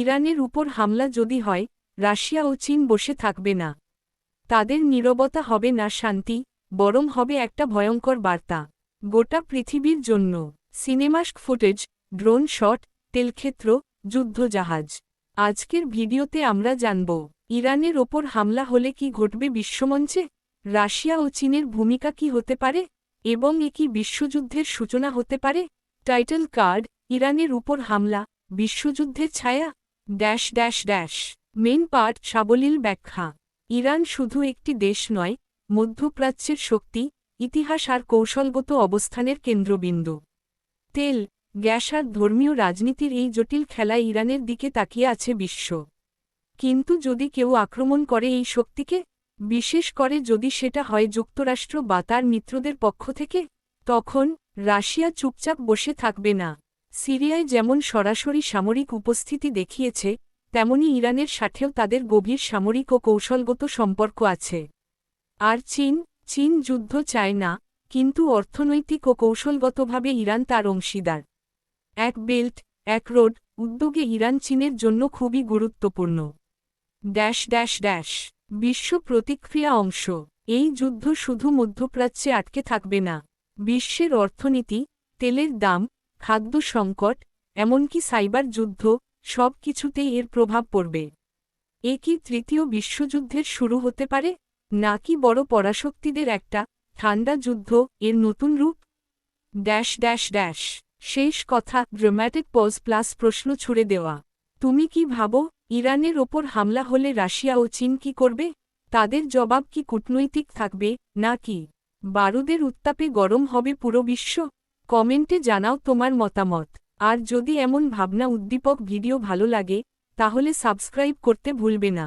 ইরানের উপর হামলা যদি হয়, রাশিয়া ও চীন বসে থাকবে না। তাদের নীরবতা হবে না শান্তি, বরং হবে একটা ভয়ঙ্কর বার্তা। গোটা পৃথিবীর জন্য। সিনেমাস্ক ফুটেজ, ড্রোন শট, তেলক্ষেত্র, যুদ্ধজাহাজ। আজকের ভিডিওতে আমরা জানব, ইরানের ওপর হামলা হলে কি ঘটবে বিশ্বমঞ্চে? রাশিয়া ও চীনের ভূমিকা কি হতে পারে? এবং এ কি বিশ্বযুদ্ধের সূচনা হতে পারে? টাইটেল কার্ড, ইরানের উপর হামলা, বিশ্বযুদ্ধের ছায়া। Dash dash dash. Main part সাবলীল ব্যাখ্যা। ইরান শুধু একটি দেশ নয়, মধ্যপ্রাচ্যের শক্তি, ইতিহাস আর কৌশলগত অবস্থানের কেন্দ্রবিন্দু। তেল, গ্যাস আর ধর্মীয় রাজনীতির এই জটিল খেলায় ইরানের দিকে তাকিয়ে আছে বিশ্ব। কিন্তু যদি কেউ আক্রমণ করে এই শক্তিকে, বিশেষ করে যদি সেটা হয় যুক্তরাষ্ট্র বা তার মিত্রদের পক্ষ থেকে, তখন রাশিয়া চুপচাপ বসে থাকবে না। সিরিয়ায় যেমন সরাসরি সামরিক উপস্থিতি দেখিয়েছে, তেমনি ইরানের সাথেও তাদের গভীর সামরিক ও কৌশলগত সম্পর্ক আছে। আর চীন চীন যুদ্ধ চায় না, কিন্তু অর্থনৈতিক ও কৌশলগতভাবে ইরান তার অংশীদার। এক বেল্ট, এক রোড, উদ্যোগে ইরান চীনের জন্য খুবই গুরুত্বপূর্ণ। ড্যাশ ড্যাশ ড্যাশ, বিশ্ব প্রতিক্রিয়া অংশ। এই যুদ্ধ শুধু মধ্যপ্রাচ্যে আটকে থাকবে না, বিশ্বের অর্থনীতি, তেলের দাম খাদ্য সংকট, এমনকি সাইবার যুদ্ধ, সব কিছুতেই এর প্রভাব পড়বে। এ কি তৃতীয় বিশ্বযুদ্ধের শুরু হতে পারে? নাকি বড় পরাশক্তিদের একটা, ঠান্ডা যুদ্ধ, এর নতুন রূপ? ড্যাশ ড্যাশ ড্যাশ, শেষ কথা, ড্রামাটিক পজ প্লাস প্রশ্ন ছুড়ে দেওয়া। তুমি কি ভাবো, ইরানের ওপর হামলা হলে রাশিয়া ও চীন কি করবে? তাদের জবাব কি কূটনৈতিক থাকবে, নাকি? বারুদের উত্তাপে গরম হবে পুরো বিশ্ব? কমেন্টে জানাও তোমার মতামত। আর যদি এমন ভাবনা উদ্দীপক ভিডিও ভালো লাগে, তাহলে সাবস্ক্রাইব করতে ভুলবে না।